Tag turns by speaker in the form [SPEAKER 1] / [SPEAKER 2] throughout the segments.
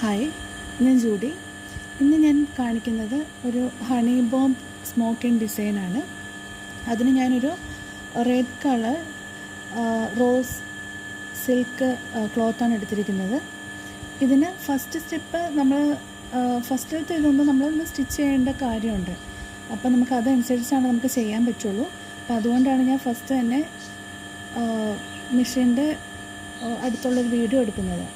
[SPEAKER 1] Hi ഞാൻ Judy. ഇന്ന് ഞാൻ കാണിക്കുന്നത് ഒരു ഹണി ബോംബ് സ്മോക്കിംഗ് ഡിസൈനാണ് അതിന് ഞാനൊരു റെഡ് കളർ റോസ് സിൽക്ക് ക്ലോത്താണ് എടുത്തിരിക്കുന്നത്. ഇതിന് ഫസ്റ്റ് സ്റ്റെപ്പ് നമ്മൾ ഫസ്റ്റിലത്തെ ഇതൊന്നും നമ്മളൊന്ന് സ്റ്റിച്ച് ചെയ്യേണ്ട കാര്യമുണ്ട്. അപ്പോൾ നമുക്ക് അതനുസരിച്ചാണ് നമുക്ക് ചെയ്യാൻ പറ്റുള്ളൂ. അപ്പോൾ അതുകൊണ്ടാണ് ഞാൻ ഫസ്റ്റ് തന്നെ മെഷീന്റെ അടുത്തുള്ളൊരു വീഡിയോ എടുക്കുന്നത്.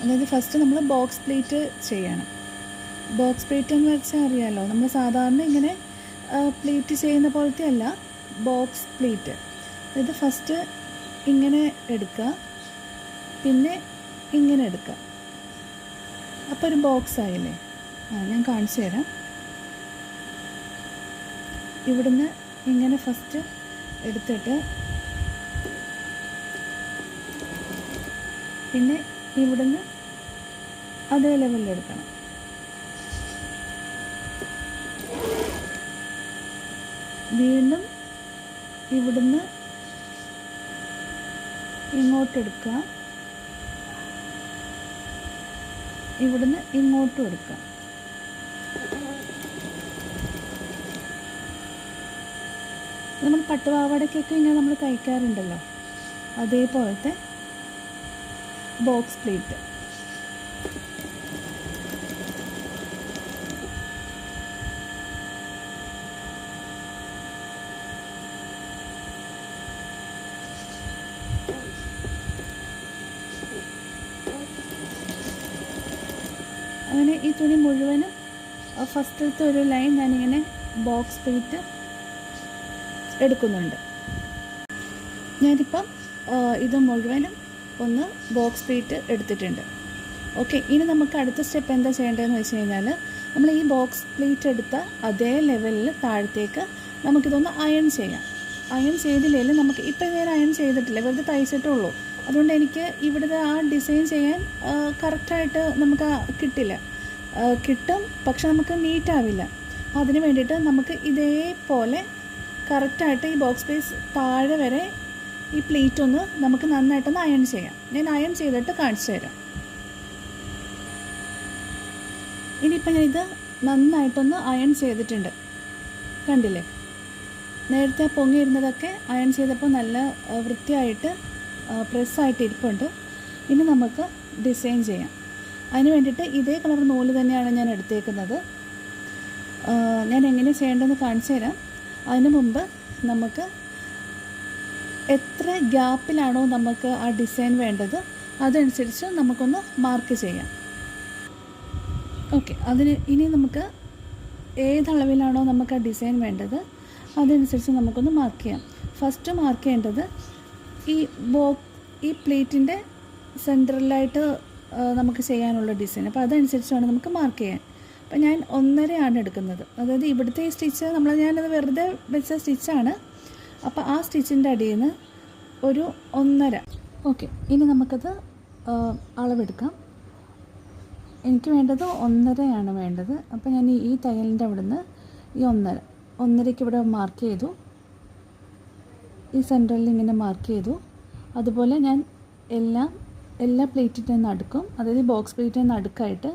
[SPEAKER 1] അതായത് ഫസ്റ്റ് നമ്മൾ ബോക്സ് പ്ലേറ്റ് ചെയ്യണം. ബോക്സ് പ്ലേറ്റ് എന്ന് വെച്ചാൽ അറിയാമല്ലോ നമ്മൾ സാധാരണ ഇങ്ങനെ പ്ലേറ്റ് ചെയ്യുന്ന പോലത്തെ അല്ല ബോക്സ് പ്ലേറ്റ് അതായത് ഫസ്റ്റ് ഇങ്ങനെ എടുക്കുക പിന്നെ ഇങ്ങനെ എടുക്കുക. അപ്പോൾ ഒരു ബോക്സ് ആയില്ലേ? ആ ഞാൻ കാണിച്ചു തരാം. ഇവിടുന്ന് ഇങ്ങനെ ഫസ്റ്റ് എടുത്തിട്ട് പിന്നെ ഇവിടുന്ന് അതേ ലെവലിൽ എടുക്കണം. വീണ്ടും ഇവിടുന്ന് ഇങ്ങോട്ടെടുക്കുക. ഇവിടുന്ന് ഇങ്ങോട്ടും എടുക്കുക. നമ്മൾ പട്ടുപാവാടയ്ക്കൊക്കെ ഇങ്ങനെ നമ്മൾ തയ്ക്കാറുണ്ടല്ലോ അതേപോലത്തെ ബോക്സ് പ്ലേറ്റ് അങ്ങനെ ഈ തുണി മുഴുവനും ഫസ്റ്റത്തെ ഒരു ലൈൻ ഞാനിങ്ങനെ ബോക്സ് പ്ലേറ്റ് എടുക്കുന്നുണ്ട്. ഞാനിപ്പം ഇത് മുഴുവനും ഒന്ന് ബോക്സ് പ്ലേറ്റ് എടുത്തിട്ടുണ്ട്. ഓക്കെ ഇനി നമുക്ക് അടുത്ത സ്റ്റെപ്പ് എന്താ ചെയ്യേണ്ടതെന്ന് വെച്ച് കഴിഞ്ഞാൽ നമ്മൾ ഈ ബോക്സ് പ്ലേറ്റ് എടുത്ത അതേ ലെവലിൽ താഴത്തേക്ക് നമുക്കിതൊന്ന് അയൺ ചെയ്യാം. അയൺ ചെയ്തില്ലെങ്കിൽ നമുക്ക് ഇപ്പം ഇതുവരെ അയൺ ചെയ്തിട്ടില്ല വെറുതെ തയ്ച്ചിട്ടുള്ളൂ അതുകൊണ്ട് എനിക്ക് ഇവിടുത്തെ ആ ഡിസൈൻ ചെയ്യാൻ കറക്റ്റായിട്ട് നമുക്ക് കിട്ടില്ല. കിട്ടും പക്ഷെ നമുക്ക് നീറ്റ് ആവില്ല. അതിന് വേണ്ടിയിട്ട് നമുക്ക് ഇതേപോലെ കറക്റ്റായിട്ട് ഈ ബോക്സ് പീസ് താഴെ വരെ ഈ പ്ലേറ്റ് ഒന്ന് നമുക്ക് നന്നായിട്ടൊന്ന് അയൺ ചെയ്യാം. ഞാൻ അയൺ ചെയ്തിട്ട് കാണിച്ചു തരാം. ഇനിയിപ്പോൾ ഞാനിത് നന്നായിട്ടൊന്ന് അയൺ ചെയ്തിട്ടുണ്ട്. കണ്ടില്ലേ? നേരത്തെ പൊങ്ങിയിരുന്നതൊക്കെ അയൺ ചെയ്തപ്പോൾ നല്ല വൃത്തിയായിട്ട് പ്രസ്സായിട്ട് ഇരിപ്പുണ്ട്. ഇനി നമുക്ക് ഡിസൈൻ ചെയ്യാം. അതിന് വേണ്ടിയിട്ട് ഇതേ കളർ നൂൽ തന്നെയാണ് ഞാൻ എടുത്തേക്കുന്നത്. ഞാൻ എങ്ങനെ ചെയ്യേണ്ടതെന്ന് കാണിച്ചു തരാം. അതിന് മുമ്പ് നമുക്ക് എത്ര ഗ്യാപ്പിലാണോ നമുക്ക് ആ ഡിസൈൻ വേണ്ടത് അതനുസരിച്ച് നമുക്കൊന്ന് മാർക്ക് ചെയ്യാം. ഓക്കെ അതിന് ഇനി നമുക്ക് ഏതളവിലാണോ നമുക്ക് ആ ഡിസൈൻ വേണ്ടത് അതനുസരിച്ച് നമുക്കൊന്ന് മാർക്ക് ചെയ്യാം. ഫസ്റ്റ് മാർക്ക് ചെയ്യേണ്ടത് ഈ ബോ ഈ പ്ലേറ്റിന്റെ സെന്ററിലായിട്ട് നമുക്ക് ചെയ്യാനുള്ള ഡിസൈൻ അപ്പോൾ അതനുസരിച്ച് വേണം നമുക്ക് മാർക്ക് ചെയ്യാൻ. അപ്പോൾ ഞാൻ ഒന്നരയാണ് എടുക്കുന്നത്. അതായത് ഇവിടുത്തെ ഈ സ്റ്റിച്ച് നമ്മൾ ഞാനത് വെറുതെ വെച്ച സ്റ്റിച്ചാണ് അപ്പോൾ ആ സ്റ്റിച്ചിന്റെ അടിയിൽ നിന്ന് ഒരു ഒന്നര. ഓക്കെ ഇനി നമുക്കത് അളവെടുക്കാം. എനിക്ക് വേണ്ടത് ഒന്നരയാണ് വേണ്ടത്. അപ്പോൾ ഞാൻ ഈ തയ്യലിന്റെ അവിടുന്ന് ഈ ഒന്നര ഒന്നരയ്ക്ക് ഇവിടെ മാർക്ക് ചെയ്തു. ഈ സെന്ററിൽ ഇങ്ങനെ മാർക്ക് ചെയ്തു. അതുപോലെ ഞാൻ എല്ലാം എല്ലാ പ്ലേറ്റിന്റെ നടുക്കും. അതായത് ബോക്സ് പ്ലേറ്റിന്റെ നടുക്കായിട്ട്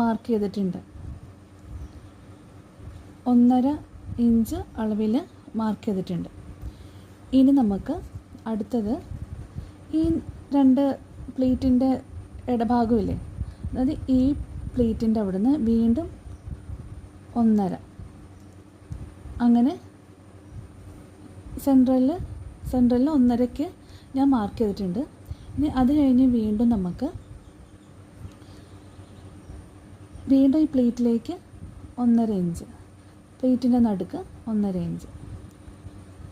[SPEAKER 1] മാർക്ക് ചെയ്തിട്ടുണ്ട്. ഒന്നര ഇഞ്ച് അളവിൽ മാർക്ക് ചെയ്തിട്ടുണ്ട്. ഇനി നമുക്ക് അടുത്തത് ഈ രണ്ട് പ്ലേറ്റിന്റെ ഇടഭാഗമില്ലേ? അതായത് ഈ പ്ലേറ്റിന്റെ അവിടുന്ന് വീണ്ടും ഒന്നര. അങ്ങനെ സെൻട്രലിൽ സെൻട്രലിൽ ഒന്നരയ്ക്ക് ഞാൻ മാർക്ക് ചെയ്തിട്ടുണ്ട്. ഇനി അത് കഴിഞ്ഞ് വീണ്ടും നമുക്ക് വീണ്ടും ഈ പ്ലേറ്റിലേക്ക് ഒന്നര ഇഞ്ച് പ്ലേറ്റിന്റെ നടുക്ക് ഒന്നര ഇഞ്ച്.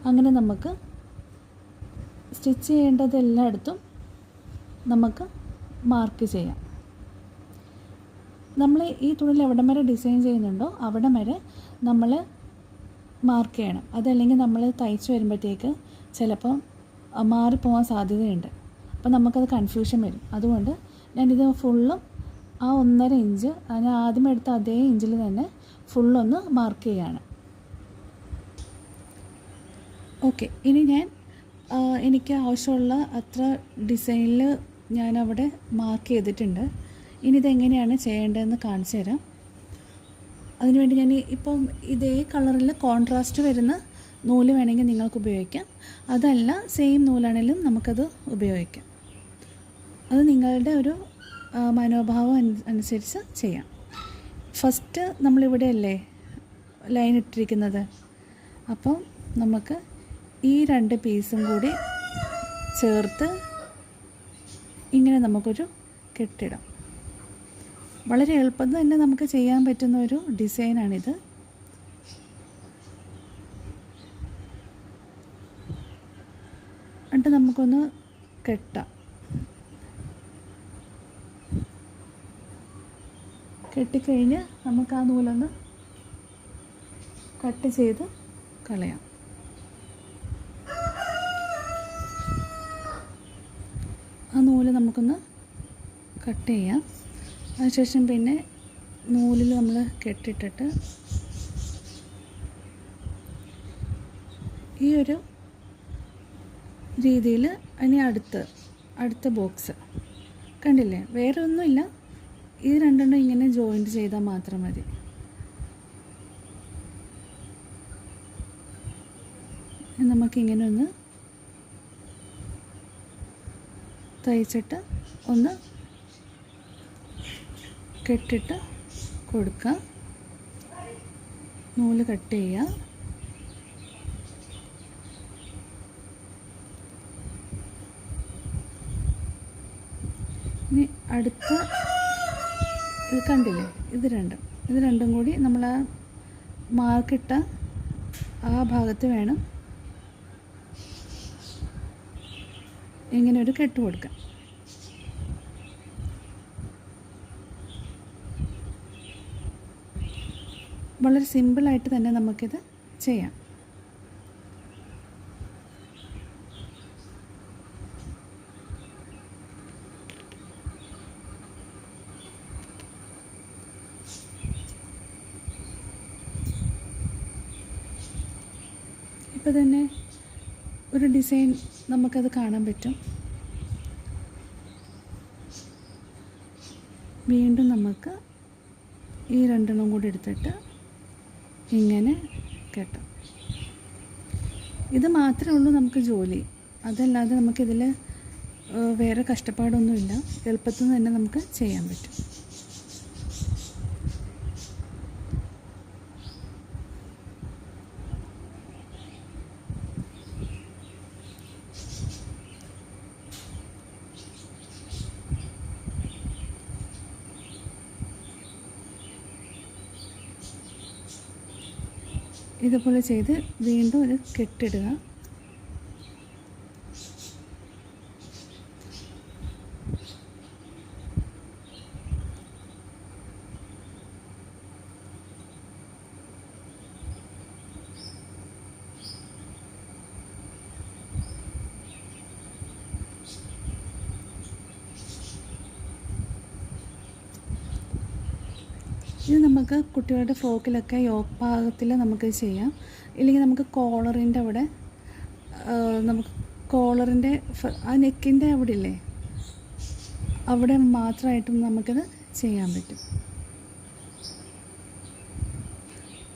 [SPEAKER 1] അങ്ങനെ നമുക്ക് സ്റ്റിച്ച് ചെയ്യേണ്ടത് എല്ലായിടത്തും നമുക്ക് മാർക്ക് ചെയ്യാം. നമ്മൾ ഈ തുണിൽ എവിടം വരെ ഡിസൈൻ ചെയ്യുന്നുണ്ടോ അവിടം വരെ നമ്മൾ മാർക്ക് ചെയ്യണം. അതല്ലെങ്കിൽ നമ്മൾ തയ്ച്ച് വരുമ്പോഴത്തേക്ക് ചിലപ്പം മാറിപ്പോകാൻ സാധ്യതയുണ്ട്. അപ്പോൾ നമുക്കത് കൺഫ്യൂഷൻ വരും. അതുകൊണ്ട് ഞാനിത് ഫുള്ളും ആ ഒന്നര ഇഞ്ച് ഞാൻ ആദ്യം എടുത്ത അതേ ഇഞ്ചിൽ തന്നെ ഫുള്ളൊന്ന് മാർക്ക് ചെയ്യാണ്. ഓക്കെ ഇനി ഞാൻ എനിക്ക് ആവശ്യമുള്ള അത്ര ഡിസൈനിൽ ഞാനവിടെ മാർക്ക് ചെയ്തിട്ടുണ്ട്. ഇനി ഇതെങ്ങനെയാണ് ചെയ്യേണ്ടതെന്ന് കാണിച്ചു തരാം. അതിനുവേണ്ടി ഞാൻ ഇപ്പം ഇതേ കളറിൽ കോൺട്രാസ്റ്റ് വരുന്ന നൂൽ വേണമെങ്കിൽ നിങ്ങൾക്ക് ഉപയോഗിക്കാം. അതല്ല സെയിം നൂലാണെങ്കിലും നമുക്കത് ഉപയോഗിക്കാം. അത് നിങ്ങളുടെ ഒരു മനോഭാവം അനുസരിച്ച് ചെയ്യാം. ഫസ്റ്റ് നമ്മളിവിടെ അല്ലേ ലൈൻ ഇട്ടിരിക്കുന്നത്? അപ്പോൾ നമുക്ക് ഈ രണ്ട് പീസും കൂടി ചേർത്ത് ഇങ്ങനെ നമുക്കൊരു കെട്ടിടാം. വളരെ എളുപ്പം തന്നെ നമുക്ക് ചെയ്യാൻ പറ്റുന്ന ഒരു ഡിസൈനാണിത്. എന്നിട്ട് നമുക്കൊന്ന് കെട്ടാം. കെട്ടിക്കഴിഞ്ഞ് നമുക്ക് ആ നൂലൊന്ന് കട്ട് ചെയ്ത് കളയാം. ആ നൂൽ നമുക്കൊന്ന് കട്ട് ചെയ്യാം. അതിനുശേഷം പിന്നെ നൂലിൽ നമ്മൾ കെട്ടിട്ടിട്ട് ഈ ഒരു രീതിയിൽ ഇനി അടുത്ത് അടുത്ത ബോക്സ് കണ്ടില്ലേ? വേറെ ഒന്നുമില്ല. ഇത് രണ്ടെണ്ണം ഇങ്ങനെ ജോയിന്റ് ചെയ്താൽ മാത്രം മതി. നമുക്കിങ്ങനെ ഒന്ന് തയ്ച്ചിട്ട് ഒന്ന് കെട്ടിട്ട് കൊടുക്കാം. നൂൽ കട്ട് ചെയ്യുക ഇനി അടുത്ത ഇത് കണ്ടില്ലേ? ഇത് രണ്ടും. ഇത് രണ്ടും കൂടി നമ്മൾ ആ മാർക്കിട്ട ആ ഭാഗത്ത് വേണം ഇങ്ങനെ ഒരു കെട്ട് കൊടുക്കാം വളരെ സിമ്പിളായിട്ട് തന്നെ നമുക്കിത് ചെയ്യാം. ഇപ്പോൾ തന്നെ ഒരു ഡിസൈൻ നമുക്കത് കാണാൻ പറ്റും. വീണ്ടും നമുക്ക് ഈ രണ്ടെണ്ണം കൂടി എടുത്തിട്ട് ഇങ്ങനെ കെട്ടാം. ഇത് മാത്രമേ ഉള്ളൂ നമുക്ക് ജോലി. അതല്ലാതെ നമുക്കിതിൽ വേറെ കഷ്ടപ്പാടൊന്നുമില്ല. എളുപ്പത്തിൽ തന്നെ നമുക്ക് ചെയ്യാൻ പറ്റും. ഇതുപോലെ ചെയ്ത് വീണ്ടും ഇത് കെട്ടിടുക. ഇത് നമുക്ക് കുട്ടികളുടെ ഫ്രോക്കിലൊക്കെ യോപ്പാകത്തിൽ നമുക്ക് ചെയ്യാം. ഇല്ലെങ്കിൽ നമുക്ക് കോളറിന്റെ അവിടെ നമുക്ക് കോളറിന്റെ ആ നെക്കിന്റെ അവിടെ ഇല്ലേ? അവിടെ മാത്രമായിട്ടും നമുക്കിത് ചെയ്യാൻ പറ്റും.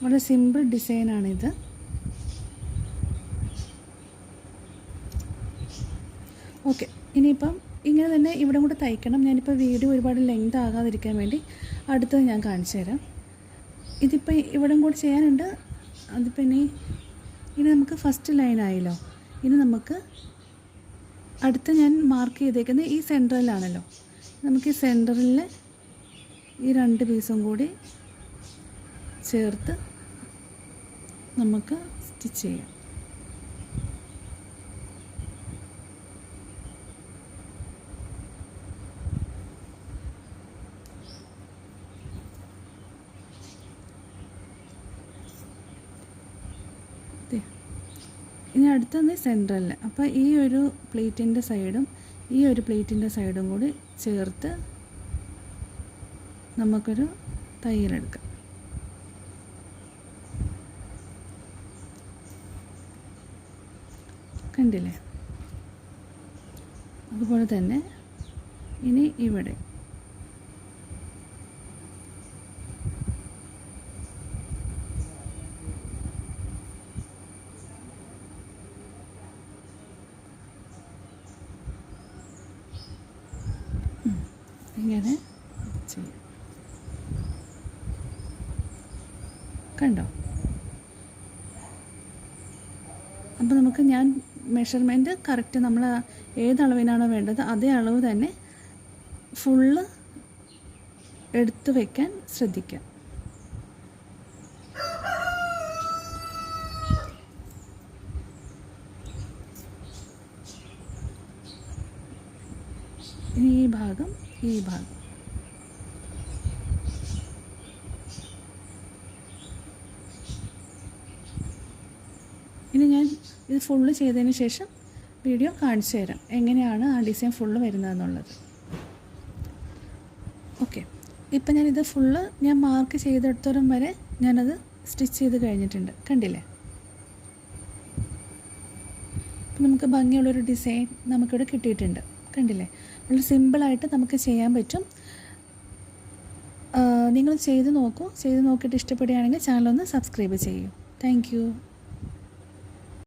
[SPEAKER 1] വളരെ സിമ്പിൾ ഡിസൈനാണിത് ഓക്കെ ഇനിയിപ്പം ഇങ്ങനെ തന്നെ ഇവിടെ കൂടെ തയ്ക്കണം. ഞാനിപ്പോൾ വീഡിയോ ഒരുപാട് ലെങ്ത് ആകാതിരിക്കാൻ വേണ്ടി അടുത്തത് ഞാൻ കാണിച്ചു തരാം. ഇതിപ്പോൾ ഇവിടെ കൂടെ ചെയ്യാനുണ്ട്. അതിപ്പോൾ ഇനി ഇനി നമുക്ക് ഫസ്റ്റ് ലൈൻ ആയല്ലോ. ഇനി നമുക്ക് അടുത്ത ഞാൻ മാർക്ക് ചെയ്തേക്കുന്നത് ഈ സെന്ററിലാണല്ലോ നമുക്ക് ഈ സെന്ററിൽ ഈ രണ്ട് പീസും കൂടി ചേർത്ത് നമുക്ക് സ്റ്റിച്ച് ചെയ്യാം. ഇനി അടുത്തത് സെൻട്രലിൽ അപ്പോൾ ഈ ഒരു പ്ലേറ്റിന്റെ സൈഡും ഈ ഒരു പ്ലേറ്റിന്റെ സൈഡും കൂടി ചേർത്ത് നമുക്കൊരു തയ്യലെടുക്കാം കണ്ടില്ലേ? അതുപോലെ തന്നെ ഇനി ഇവിടെ ഇങ്ങനെ ചെയ്യാം കണ്ടോ? അപ്പോൾ നമുക്ക് ഞാൻ മെഷർമെന്റ് കറക്റ്റ് നമ്മൾ ഏതളവിനാണോ വേണ്ടത് അതേ അളവ് തന്നെ ഫുള്ള് എടുത്തു വയ്ക്കാൻ ശ്രദ്ധിക്കാം. ഈ ഭാഗം ഈ ഭാഗം ഇനി ഞാൻ ഇത് ഫുള്ള് ചെയ്തതിന് ശേഷം വീഡിയോ കാണിച്ചു തരാം. എങ്ങനെയാണ് ആ ഡിസൈൻ ഫുള്ള് വരുന്നതെന്നുള്ളത്. ഓക്കെ ഇപ്പം ഞാനിത് ഫുള്ള് ഞാൻ മാർക്ക് ചെയ്തെടുത്തോളം വരെ ഞാനത് സ്റ്റിച്ച് ചെയ്ത് കഴിഞ്ഞിട്ടുണ്ട്. കണ്ടില്ലേ? അപ്പം നമുക്ക് ഭംഗിയുള്ളൊരു ഡിസൈൻ നമുക്കിവിടെ കിട്ടിയിട്ടുണ്ട്. കണ്ടില്ലേ? വളരെ സിമ്പിളായിട്ട് നമുക്ക് ചെയ്യാൻ പറ്റും. നിങ്ങൾ ചെയ്ത് നോക്കൂ. ചെയ്ത് നോക്കിയിട്ട് ഇഷ്ടപ്പെടുകയാണെങ്കിൽ ചാനലൊന്ന് സബ്സ്ക്രൈബ് ചെയ്യൂ. താങ്ക്